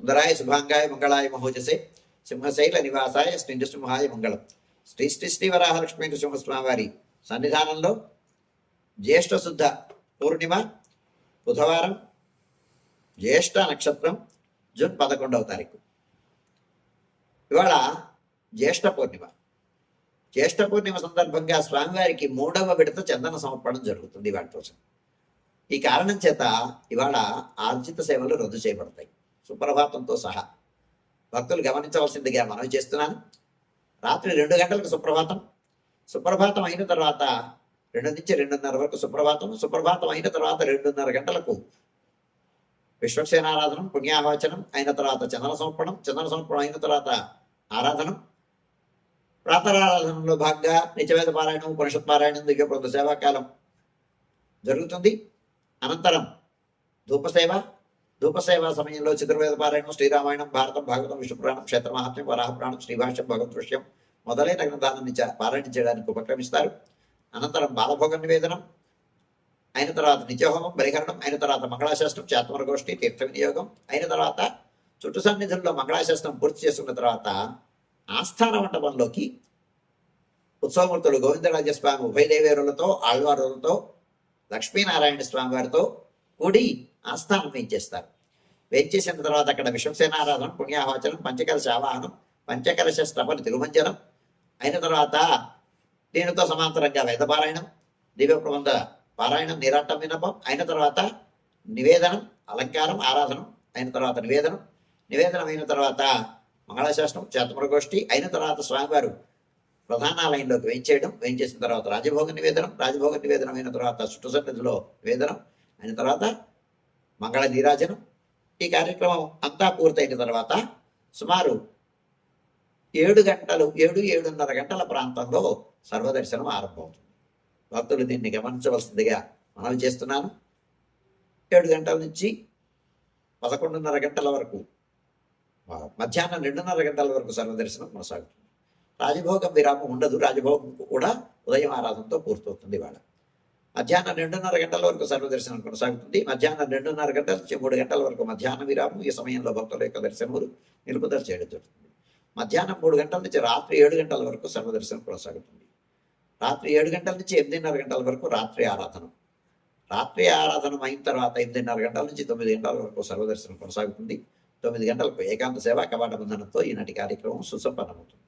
సుందరాయ శుభాంగాయ మంగళాయ మహోజసే సింహశైల నివాసాయ శ్రీ నృసింహాయ మంగళం శ్రీ శ్రీ శ్రీ వరాహలక్ష్మీ నృసింహస్వామివారి సన్నిధానంలో జ్యేష్ఠ శుద్ధ పూర్ణిమ బుధవారం జ్యేష్ఠ నక్షత్రం జూన్ పదకొండవ తారీఖు ఇవాళ జ్యేష్ఠ పూర్ణిమ జ్యేష్ఠ పూర్ణిమ సందర్భంగా స్వామివారికి మూడవ విడత చందన సమర్పణం జరుగుతుంది ఇవాళ కోసం ఈ కారణం చేత ఇవాళ ఆర్జిత సేవలు రద్దు చేయబడతాయి సుప్రభాతంతో సహా. భక్తులు గమనించవలసిందిగా మనవి చేస్తున్నాను. రాత్రి రెండు గంటలకు సుప్రభాతం. సుప్రభాతం అయిన తర్వాత రెండు నుంచి రెండున్నర వరకు సుప్రభాతం. సుప్రభాతం అయిన తర్వాత రెండున్నర గంటలకు విశ్వసేనారాధనం పుణ్యాహవచనం అయిన తర్వాత చందన సమర్పణం చందన సమర్పణం అయిన తర్వాత ఆరాధనం. ప్రాతరారాధనలో భాగంగా నిత్యవేద పారాయణం ఉపనిషత్ పారాయణం దివ్యప్రద సేవాకాలం జరుగుతుంది. అనంతరం ధూపసేవ ధూపసేవా సమయంలో చతుర్వేద పారాయణం శ్రీరామాయణం భారతం భాగవతం విష్ణుపురాణం క్షేత్రమహాత్మ్యం వరాహపురాణం శ్రీభాష్యం భగవత్ దృశ్యం మొదలైన గ్రంథాలను పారాయణ చేయడానికి ఉపక్రమిస్తారు. అనంతరం బాలభోగ నివేదనం అయిన తర్వాత నిత్యహోమం బలిహరణం అయిన తర్వాత మంగళాశాస్త్రం చాత్మర గోష్ఠి తీర్థ వినియోగం అయిన తర్వాత చుట్టు సన్నిధుల్లో మంగళాశాస్త్రం పూర్తి చేసుకున్న తర్వాత ఆస్థాన మండపంలోకి ఉత్సవమూర్తులు గోవిందరాజస్వామి స్వామి ఆళ్వారులతో లక్ష్మీనారాయణ స్వామి వారితో కూడి ఆస్థానం వేయించేస్తారు వేయించేసిన తర్వాత అక్కడ విశ్వసేనారాధన పుణ్యాహోచనం పంచకలశ ఆవాహనం పంచకలశ శ్రవణ తిరుమంజనం. అయిన తర్వాత దీనితో సమాంతరంగా వేదపారాయణం దివ్య ప్రబంధ పారాయణం నిరాటం వినపం అయిన తర్వాత నివేదనం అలంకారం ఆరాధనం. అయిన తర్వాత నివేదనం. నివేదనం అయిన తర్వాత మంగళశాస్త్రం చేతమరగోష్ఠి అయిన తర్వాత స్వామివారు ప్రధానాలయంలోకి వేయించేయడం. వేయించేసిన తర్వాత రాజభోగ నివేదనం. రాజభోగ నివేదనం అయిన తర్వాత చుట్టు సన్నిధిలో నివేదనం అయిన తర్వాత మంగళ నీరాజనం. ఈ కార్యక్రమం అంతా పూర్తయిన తర్వాత సుమారు ఏడు గంటలు ఏడు ఏడున్నర గంటల ప్రాంతంలో సర్వదర్శనం ఆరంభమవుతుంది. భక్తులు దీన్ని గమనించవలసిందిగా మనం చేస్తున్నాను. ఏడు గంటల నుంచి పదకొండున్నర గంటల వరకు మధ్యాహ్నం రెండున్నర గంటల వరకు సర్వదర్శనం కొనసాగుతుంది. రాజభోగం విరామం ఉండదు. రాజభోగం కూడా ఉదయం ఆరాధనతో పూర్తవుతుంది వాళ్ళ మధ్యాహ్నం రెండున్నర గంటల వరకు సర్వదర్శనం కొనసాగుతుంది. మధ్యాహ్నం రెండున్నర గంటల నుంచి మూడు గంటల వరకు మధ్యాహ్న విరామం ఈ సమయంలో భక్తుల యొక్క దర్శనములు నిలుపుదల చేయడం జరుగుతుంది. మధ్యాహ్నం మూడు గంటల నుంచి రాత్రి ఏడు గంటల వరకు సర్వదర్శనం కొనసాగుతుంది. రాత్రి ఏడు గంటల నుంచి ఎనిమిదిన్నర గంటల వరకు రాత్రి ఆరాధన. రాత్రి ఆరాధన అయిన తర్వాత ఎనిమిదిన్నర గంటల నుంచి తొమ్మిది గంటల వరకు సర్వదర్శనం కొనసాగుతుంది. తొమ్మిది గంటలకు ఏకాంత సేవా కవాట బంధనంతో ఈనాటి కార్యక్రమం సుసంపన్నమవుతుంది.